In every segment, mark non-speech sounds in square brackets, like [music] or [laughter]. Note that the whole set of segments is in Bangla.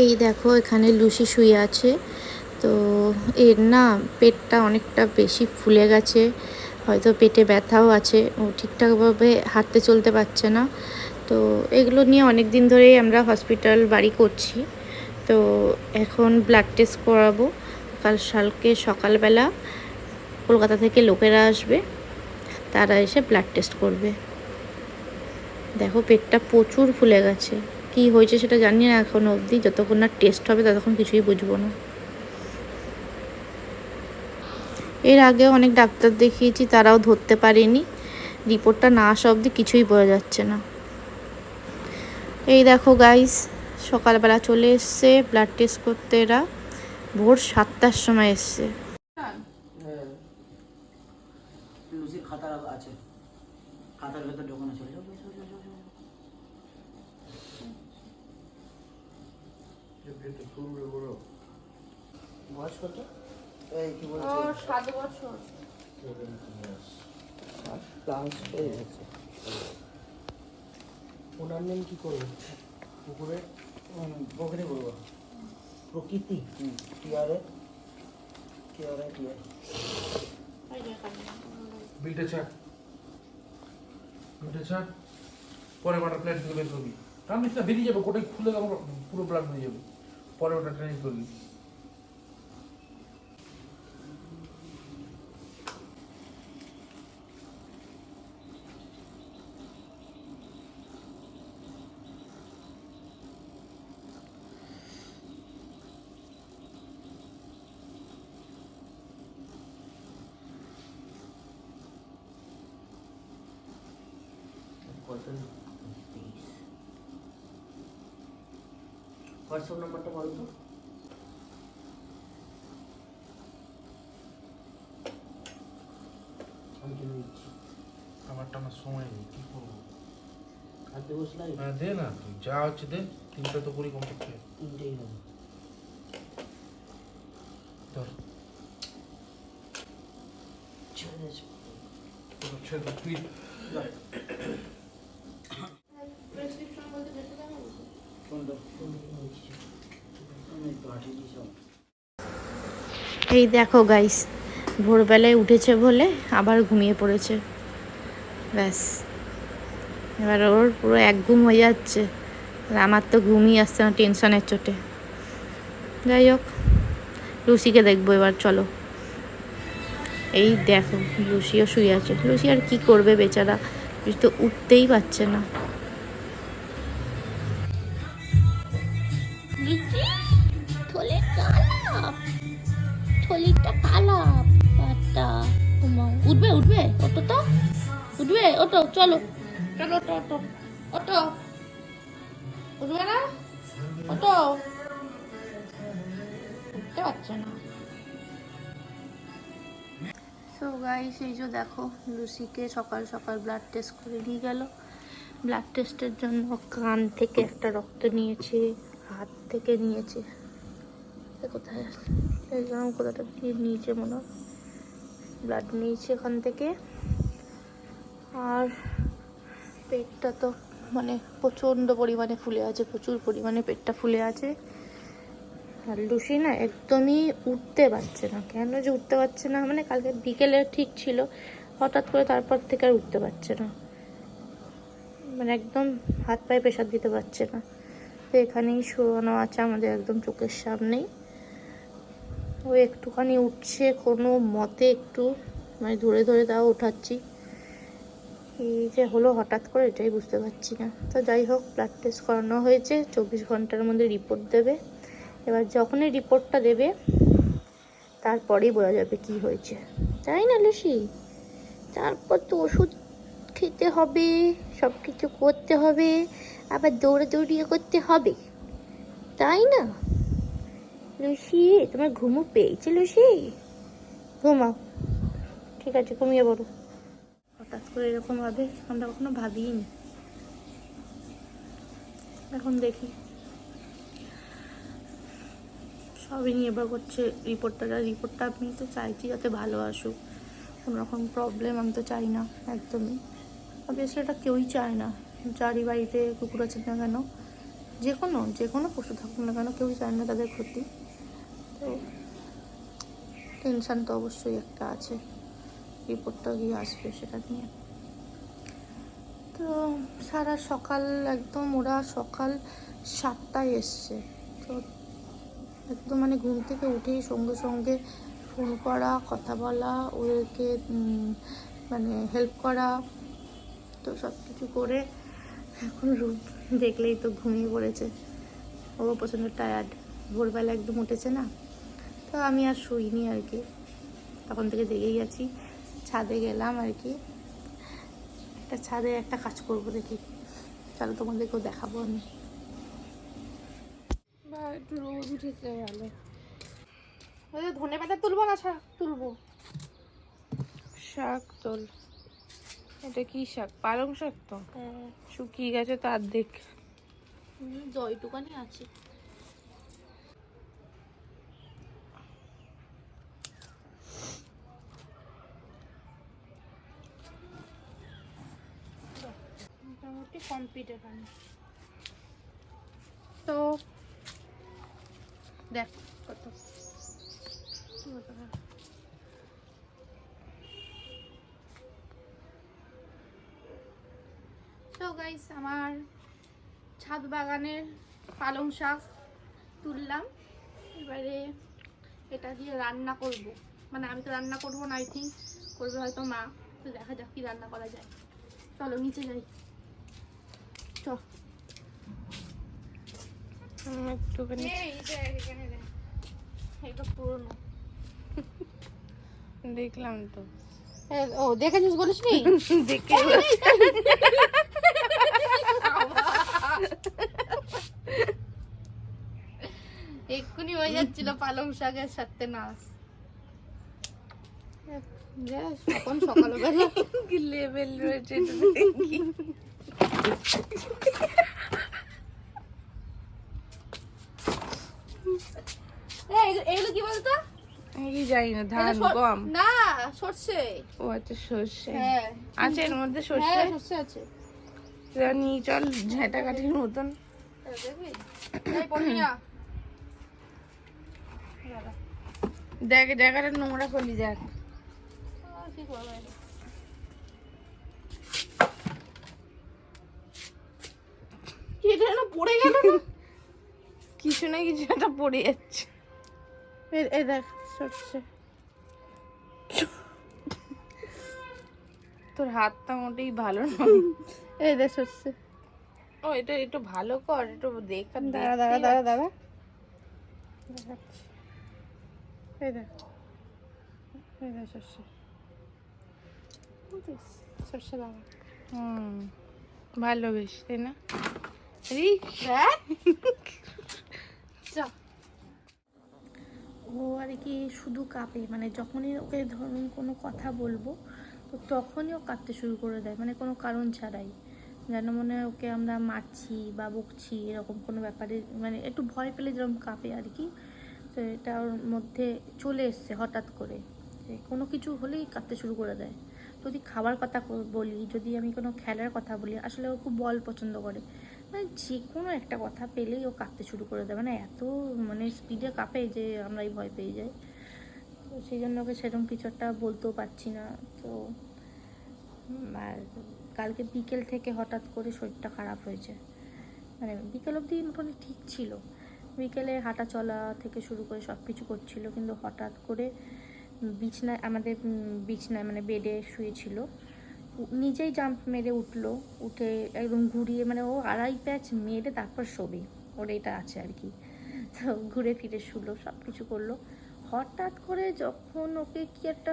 এই দেখো, এখানে লুসি শুয়ে আছে। তো এর না পেটটা অনেকটা বেশি ফুলে গেছে। হয়তো পেটে ব্যথাও আছে, ও ঠিকঠাকভাবে হাঁটতে চলতে পারছে না। তো এগুলো নিয়ে অনেক দিন ধরেই আমরা হসপিটাল বাড়ি করছি। তো এখন ব্লাড টেস্ট করাবো। কাল সালকে সকালবেলা কলকাতা থেকে লোকেরা আসবে, তারা এসে ব্লাড টেস্ট করবে। দেখো, পেটটা প্রচুর ফুলে গেছে। কি হয়েছে সেটা জানি না এখনও অবধি। যতক্ষণ না টেস্ট হবে ততক্ষণ কিছুই বুঝব না। এর আগে অনেক ডাক্তার দেখিয়েছি, তারাও ধরতে পারেনি। রিপোর্টটা না আসা অবধি কিছুই বোঝা যাচ্ছে না। এই দেখো গাইস সকালবেলা চলে এসছে ব্লাড টেস্ট করতে এরা। ভোর সাতটার সময় এসছে। লুসির খাতা আছে। খাতার ভেতর ঢোকানো চলে যাও, যাও, যাও, যাও, যাও, যাও। বয়স কত? এই কি বলছে? সাত বছর। ক্লাস হয়ে গেছে। ওনার নেম কি করব পুকুরে? পুকুরে করব প্রকৃতি। টিয়ারে টিয়ারে টিয়ারে বিলটা ছাড় বিলটা ছাড় পরে ওটা প্লেট থেকে বের করবি টানিস বেরিয়ে যাবে কোটাই খুলে আমার পুরো ব্লাড বেরিয়ে যাবে। পরে ওটা ট্রেনিং করবি কত হোয়াটসঅ্যাপ নাম্বারটা বলো তো। আমি কিনে দিচ্ছি। আমারটা আমার সময় নেই কি করব? হ্যাঁ দে না তুই যা হচ্ছে দে তিনটা তো করি কমপক্ষে তিনটেই ধর। ছেড়ে দে, তুই কোনটা কোন কিনে দিচ্ছি আমি একটু হাঁটিয়ে দিয়েছি এই দেখো গাইস ভোরবেলায় উঠেছে বলে আবার ঘুমিয়ে পড়েছে। ব্যাস, এবার ওর পুরো এক ঘুম হয়ে যাচ্ছে, আর আমার তো ঘুমই আসছে না, টেনশনের চোটে। যাই হোক, লুসিকে দেখব এবার, চলো। এই দেখো, লুসিও শুয়ে আছে। লুসি আর কি করবে বেচারা, লুসি তো উঠতেই পারছে না। কালা থলিটা কালা পাতা উঠবে উঠবে। অটো তো? উঠবে, অটো, চলো। চলো, অটো অটো। অটো। উঠবে না? অটো। উঠতে পারছে না। সো গাইস এই যে দেখো, লুসিকে সকাল সকাল ব্লাড টেস্ট করে নিয়ে গেল। ব্লাড টেস্টের জন্য কান থেকে একটা রক্ত নিয়েছে, হাত থেকে নিয়েছে। কোথায় দেখলাম কোথাটা? দিয়ে নিয়েছে মনে হয়? ব্লাড নিয়েছে এখান থেকে। আর পেটটা তো মানে প্রচণ্ড পরিমাণে ফুলে আছে, প্রচুর পরিমাণে পেটটা ফুলে আছে। আর লুসি না একদমই উঠতে পারছে না। কেন যে উঠতে পারছে না? মানে কালকে বিকেলে ঠিক ছিল। হঠাৎ করে তারপর থেকে আর উঠতে পারছে না। মানে একদম হাত পায়ে প্রেশার দিতে পারছে না। তো এখানেই শোয়ানো আছে আমাদের একদম চোখের সামনেই। ও একটুখানি উঠছে, কোনো মতে একটু মানে ধরে ধরে তাও ওঠাচ্ছি এই যে হলো হঠাৎ করে, এটাই বুঝতে পারছি না। তো যাই হোক ব্লাড টেস্ট করানো হয়েছে, চব্বিশ ঘণ্টার মধ্যে রিপোর্ট দেবে। এবার যখনই রিপোর্টটা দেবে, তারপরেই বোঝা যাবে কি হয়েছে। তাই না, লুসি? তারপর তো ওষুধ খেতে হবে সব কিছু করতে হবে, আবার দৌড়াদৌড়িও করতে হবে। তাই না? লুসি তোমার ঘুমো পেয়েছে লুসি? ঘুমাও। ঠিক আছে ঘুমিয়ে পড়ো। হঠাৎ করে এরকম ভাবে আমরা কখনো ভাবিনি এখন দেখি। সবই নির্ভর করছে রিপোর্টটা। রিপোর্টটা আমি তো চাইছি যাতে ভালো আসুক। কোনো রকম প্রবলেম আমি তো চাই না একদমই। অবভিয়াসলি এটা কেউই চায় না। যারই বাড়িতে কুকুর আছে না কেন যে কোনো যে কোনো পশু থাকুক না কেন কেউ চায় না তাদের ক্ষতি। টেনশান তো অবশ্যই একটা আছে। রিপোর্টটা গিয়ে আসবে সেটা নিয়ে। তো সারা সকাল একদম ওরা সকাল সাতটায় এসছে। তো একদম মানে ঘুম থেকে উঠেই সঙ্গে সঙ্গে ফোন করা, কথা বলা, ওদেরকে মানে হেল্প করা, তো সব কিছু করে এখন রূপ দেখলেই তো ঘুমিয়ে পড়েছে। ও প্রচণ্ড টায়ার্ড ভোরবেলা একদম উঠেছে না? তো আমি আর শুইনি আর কি। তখন থেকে জেগেই আছি। ছাদে গেলাম আর কি। একটা ছাদে একটা কাজ করব দেখি। চলো তোমাদেরকেও দেখাবো আমি। বা একটু রোদ উঠেছে ভালো। ওই ধনে পাতা তুলবো না শাক? তুলবো। শাক তোল। এটা কি শাক? পালং শাক তো? হ্যাঁ। শুকিয়ে গেছে তো অর্ধেক। জয়টুকানি আছে মোটামুটি কমপ্লিট তো দেখ কত। তো গাইস আমার ছাদ বাগানের পালং শাক তুললাম। এবারে এটা দিয়ে রান্না করব। মানে আমি তো রান্না করব না আই থিঙ্ক করবে হয়তো মা। তো দেখা যাক কি রান্না করা যায়। চলো, নিচে যাই। চ একটুখানি। এটা পুরনো। দেখলাম তো। ও দেখেছিস বলিস নি? [laughs] দেখে [laughs] এক্ষুনি হয়ে যাচ্ছিল পালং শাকের সাথে নাচ। এখন সকালবেলা [laughs] কি লেভেল রয়েছে [laughs] এগুলো- এগুলো কি বলতো? আমি জানি না ধান গম। না সর্ষে। ও আচ্ছা সর্ষে। হ্যাঁ। আছে এর মধ্যে হ্যাঁ সর্ষে? সর্ষে আছে। চল ঝেঁটা কাঠির মতন। দাঁড়া। দেখ জায়গাটা নোংরা করলি দেখ। কি করব এটা? কি এটা যেন পড়ে গেল না? কিছু না কিছু একটা পড়ে যাচ্ছে। দেখ তোর হাতটা মোটেই ভালো দেখ সর্ষে ও এটা একটু ভালো কর একটু দেখ দাঁড়া দাঁড়া দাঁড়া দাঁড়া। দেখাচ্ছি। এই দেখ। এই দেখ সর্ষে বুঝিস? সর্ষে দাঁড়া হুম ভালো বেশ তাই না? ও আর কি শুধু কাঁপে মানে যখনই ওকে ধরুন কোনো কথা বলব, তো তখনই ও কাঁদতে শুরু করে দেয় মানে কোনো কারণ ছাড়াই। যেন মনে হয় ওকে আমরা মারছি বা বকছি, এরকম কোনো ব্যাপারে মানে একটু ভয় পেলে যেরকম কাঁপে আর কি, তো এটা ওর মধ্যে চলে এসছে হঠাৎ করে। কোনো কিছু হলেই কাঁদতে শুরু করে দেয়। যদি খাবার কথা বলি, যদি আমি কোনো খেলার কথা বলি, আসলে ও খুব বল পছন্দ করে। মানে যে কোনো একটা কথা পেলেই ও কাঁদতে শুরু করে দেয়। মানে এত মানে স্পিডে কাঁপে যে আমরাই ভয় পেয়ে যাই। তো সেই জন্য ওকে সেরকম কিছু একটা বলতেও পারছি না। তো আর কালকে বিকেল থেকে হঠাৎ করে শরীরটা খারাপ হয়েছে। মানে বিকেল অবধি মোটামুটি ঠিক ছিল। বিকেলে হাঁটা চলা থেকে শুরু করে সব কিছু করছিল, কিন্তু হঠাৎ করে বিছনায়, আমাদের বিছনায় মানে বেডে শুয়েছিল। নিজেই জাম্প মেরে উঠল, উঠে একদম ঘুরিয়ে মানে ও আড়াই প্যাচ মেরে তারপর শোবে, ওর এটা আছে আর কি। তো ঘুরে ফিরে শুলো সব কিছু করল। হঠাৎ করে যখন ওকে কি একটা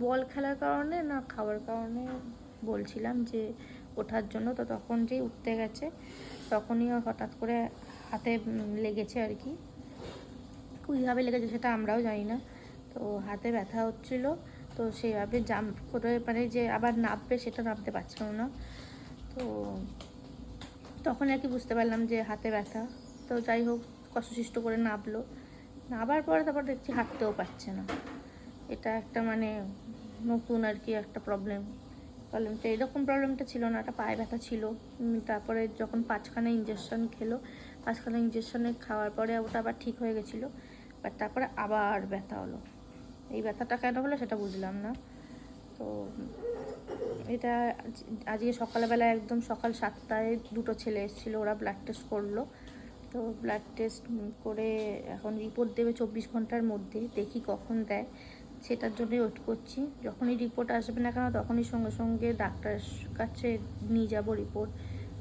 বল খেলার কারণে না খাওয়ার কারণে বলছিলাম যে ওঠার জন্য, তো তখন যেই উঠতে গেছে, তখনই ওর হঠাৎ করে হাতে লেগেছে আর কি। কীভাবে লেগেছে সেটা আমরাও জানি না। তো হাতে ব্যথা হচ্ছিল। তো সেইভাবে জাম্প করে মানে যে আবার নামবে সেটা নামতে পারছিল না। তো তখন আর কি বুঝতে পারলাম যে হাতে ব্যথা। তো যাই হোক, কষ্টসৃষ্ট করে নামলো। নাবার পরে তারপর দেখছি হাঁটতেও পারছে না। এটা একটা মানে নতুন আর কি একটা প্রবলেম প্রবলেমটা এরকম প্রবলেমটা ছিল না, একটা পায়ে ব্যথা ছিল। তারপরে যখন পাঁচখানা ইঞ্জেকশন খেলো, পাঁচখানা ইঞ্জেকশনে খাওয়ার পরে ওটা আবার ঠিক হয়ে গেছিল। বাট তারপরে আবার ব্যথা হলো। এই ব্যথাটা কেন হলো সেটা বুঝলাম না। তো এটা আজ- আজকে সকালবেলা একদম সকাল সাতটায় দুটো ছেলে এসেছিল, ওরা ব্লাড টেস্ট করল। তো ব্লাড টেস্ট করে এখন রিপোর্ট দেবে চব্বিশ ঘণ্টার মধ্যে, দেখি কখন দেয়। সেটার জন্যই ওয়েট করছি। যখনই রিপোর্ট আসবে না কেন, তখনই সঙ্গে সঙ্গে ডাক্তারের কাছে নিয়ে যাব রিপোর্ট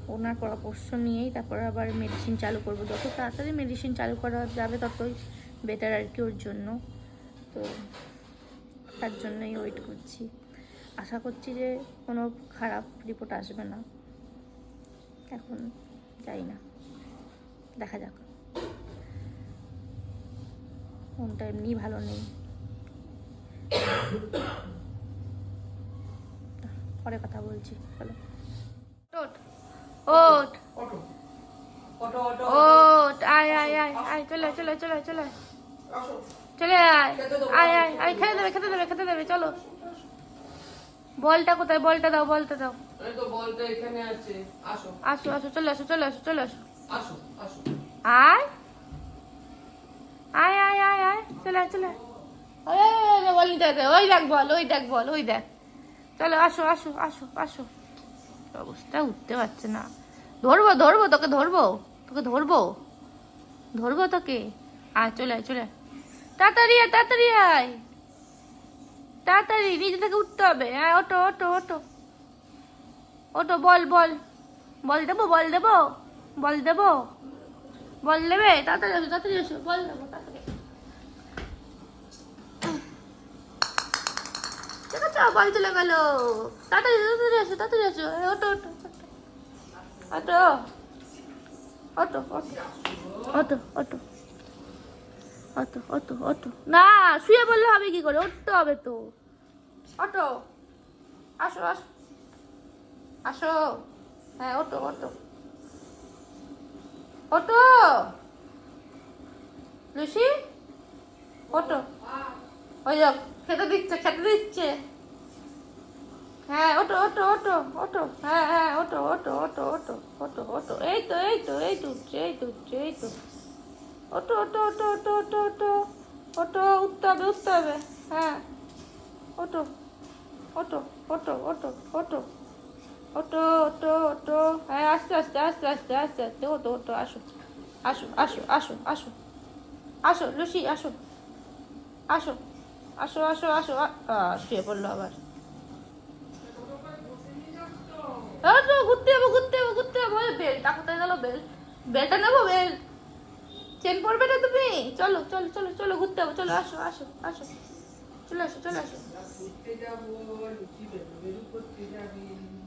ওনার পরামর্শ নিয়েই তারপর আবার মেডিসিন চালু করব। যত তাড়াতাড়ি মেডিসিন চালু করা যাবে, ততই বেটার আর কি ওর জন্য। তো তার জন্যই ওয়েট করছি। আশা করছি যে কোনো খারাপ রিপোর্ট আসবে না। এখন যাই না। দেখা যাক। মনটা এমনি ভালো নেই। পরে কথা বলছি চলো। ওট ওট ওট আয় আয় আয় আয় চলে আয়, চলে আয়, চলে চলে। চলে আয়। আয় আয় আয় খেতে দেবে খেতে দেবে খেতে দেবে চলো। বলটা কোথায়? বলটা দাও বলটা দাও। আসো। আসো চলে আসো চলে আসো চলে আসো। আয়। আয় আয় আয় আয় চলে আয় চলে বল নিতে ওই দেখ বল ওই দেখ বল ওই দেখ। চলো আসো আসো আসো আসো। অবস্থা উঠতে পারছে না। ধরবো ধরবো তোকে ধরবো? তোকে ধরবো? ধরবো তোকে? আয় চলে আয় চলে আয়। তাড়াতাড়ি আয় তাড়াতাড়ি আয়। তাড়াতাড়ি, নিজে থেকে উঠতে হবে। হ্যাঁ ওটো ওটো ওটো ওটো বল বল। বল দেবো বল দেবো বল দেবো। বল দেবে তাড়াতাড়ি আসো তাড়াতাড়ি আসো। বল দেবো তাড়াতাড়ি বল চলে গেল। তাড়াতাড়ি তাড়াতাড়ি আসো তাড়াতাড়ি আসো। ওটো ওটো ওটো ওটো ওটো ওটো ওটো ওটো ওটো না, শুয়ে বললে হবে কি করে? উঠতে হবে তো। অটো। আসো আসো। আসো। হ্যাঁ ওটো ওটো ওটো লুসি? ওটো ওই যাক খেতে দিচ্ছে খেতে দিচ্ছে। হ্যাঁ ওটো ওটো ওটো ওটো হ্যাঁ হ্যাঁ ওটো ওটো ওটো ওটো ওটো ওটো এই তো এই তো এই তো এই তো এই তো। ওটো ওটো ওটো ওটো ওটো ওটো ওটো উঠতে হবে উঠতে হবে। হ্যাঁ। ওটো ওটো ওটো ওটো ওটো ওটো ওটো ওটো হ্যাঁ আস্তে আস্তে আস্তে আস্তে আস্তে আস্তে। ওটো ওটো আসো। আসো আসো আসো আসো। আসো, লুসি, আসো। আসো আসো আসো আসো। শুয়ে পড়ল আবার। ঘুরতে যাব ঘুরতে যাব ঘুরতে যাব। বেলটা কোথায় গেল বেল বেলটা নেব বেল চেন পড়বে না তুমি চলো চলো চলো চলো ঘুরতে যাব চলো আসো আসো আসো চলে আসো চলে আসো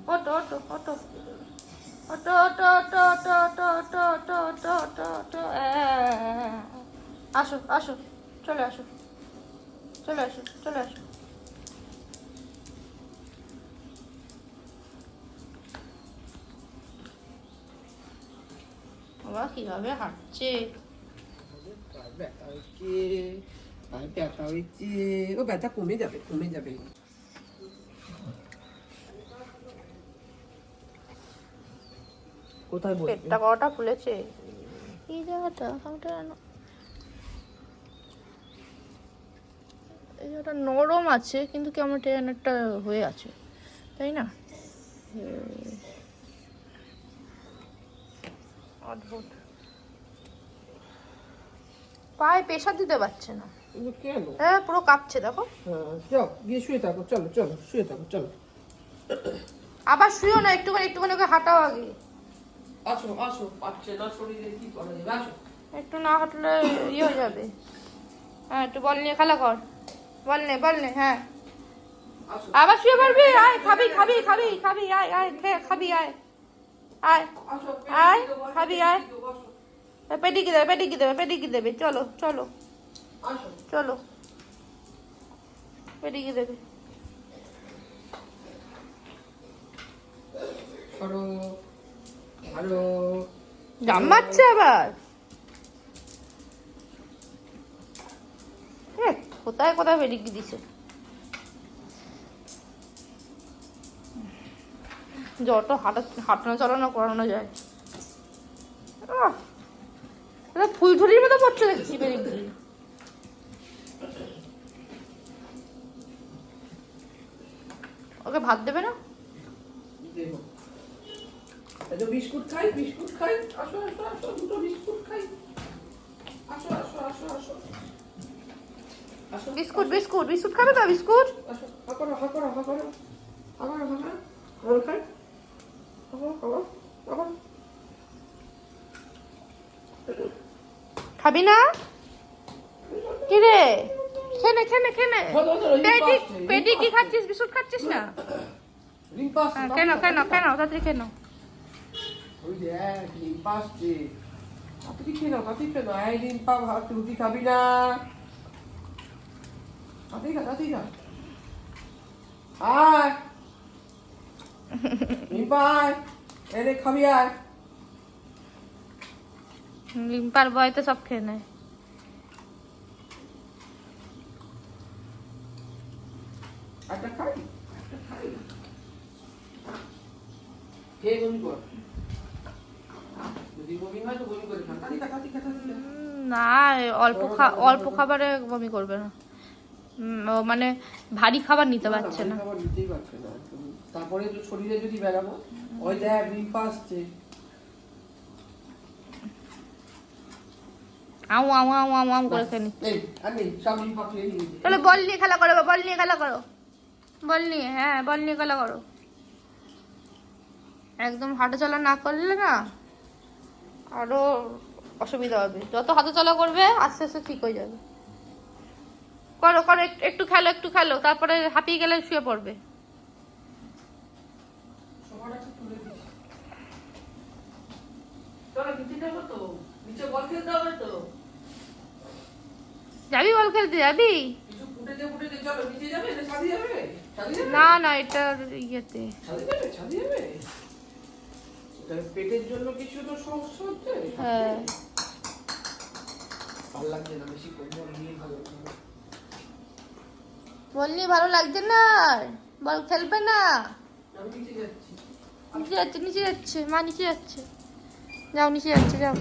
auto auto auto auto auto auto auto auto auto auto auto auto auto আসো আসো চলে আসো চলে আসো চলে আসো বাবা কীভাবে হাঁটছে ব্যথা হচ্ছে পায়ে ব্যথা হচ্ছে ও ব্যথা কমে যাবে কমে যাবে। কোথায় বলবি? পেটটা কটা ফুলেছে? এই জায়গাটা আমাটা এই জায়গাটা নরম আছে কিন্তু কেমন ট্রেন একটা হয়ে আছে তাই না? অদ্ভুত। পায়ে প্রেশার দিতে পারছে না। কেন? হ্যাঁ পুরো কাঁপছে দেখো। হ্যাঁ গিয়ে শুয়ে থাকো চলো চলো শুয়ে থাকো চলো। আবার শুয়েও না একটুখানি একটুখানি ওকে হাঁটাও আগে। আসো আসো পাচ্ছে না শরীরে কি করা যাবে? আসো। একটু না হাঁটলে ইয়ে হয়ে যাবে। হ্যাঁ একটু বল নিয়ে খেলা কর। বল নে বল নে হ্যাঁ। আবার শুয়ে পড়বি? আয় খাবি খাবি খাবি খাবি আয় আয় খাবি আয়। আয়। আয় খাবি আয়। পেটিকি দেবে পেটিকি দেবে পেটিকি দেবে। চলো চলো। চলো। পেটিকি দেবে। জাম মারছে আবার। কোথায় কোথায় পেটিকি দিছে? যত হাঁটা হাঁটানো চালানো করানো যায়। আহ, এটা ফুলঝুরির মতো পড়ছে দেখছি বেরিয়ে ওকে ভাত দেবে না? বিস্কুট খাই বিস্কুট খাই। আসো আসো আসো দুটো বিস্কুট খাই। আসো আসো আসো আসো। বিস্কুট বিস্কুট বিস্কুট খাবে তো বিস্কুট? করো করো করো। করো হা করো খাবার খাই খাবার খাবার খাবার খাবি না? কি রে খেনে খেনে। খেনে পেটি পেটি কি খাচ্ছিস? বিস্কুট খাচ্ছিস না? কেন কেন কেন তাড়াতাড়ি কেন খাবি না। আয়। [laughs] খাবি আয়। লিম্পার বয় তো সব খেয়ে নেয়। না অল্প অল্প খাবারে বমি করবে না। মানে ভারী খাবার নিতে পারছে না। পারছে তারপরে শরীরে যদি বেড়াবো ওই দেখ আসছে। আউ আউ আউ আউ আউ করে নিয়েছে তাহলে বল নিয়ে খেলা করো বল নিয়ে খেলা করো। বল নিয়ে হ্যাঁ বল নিয়ে খেলা করো। একদম হাঁটা চলা না করলে না আরও অসুবিধা হবে। যত হাঁটা চলা করবে আস্তে আস্তে ঠিক হয়ে যাবে। করো করো একটু- খেলো একটু খেলো তারপরে হাঁপিয়ে গেলে শুয়ে পড়বে। তো। নিচে বল খেলতে হবে তো। যাবি বল খেলতে, যাবি? না না না এটা ইয়েতে। হ্যাঁ। ভালো ভালো লাগছে না। বল ভালো লাগছে না? বল খেলবে না? নিচে যাচ্ছে নিচে যাচ্ছে। মা, নিচে যাচ্ছে। যাও, নিচে যাচ্ছে, যাও।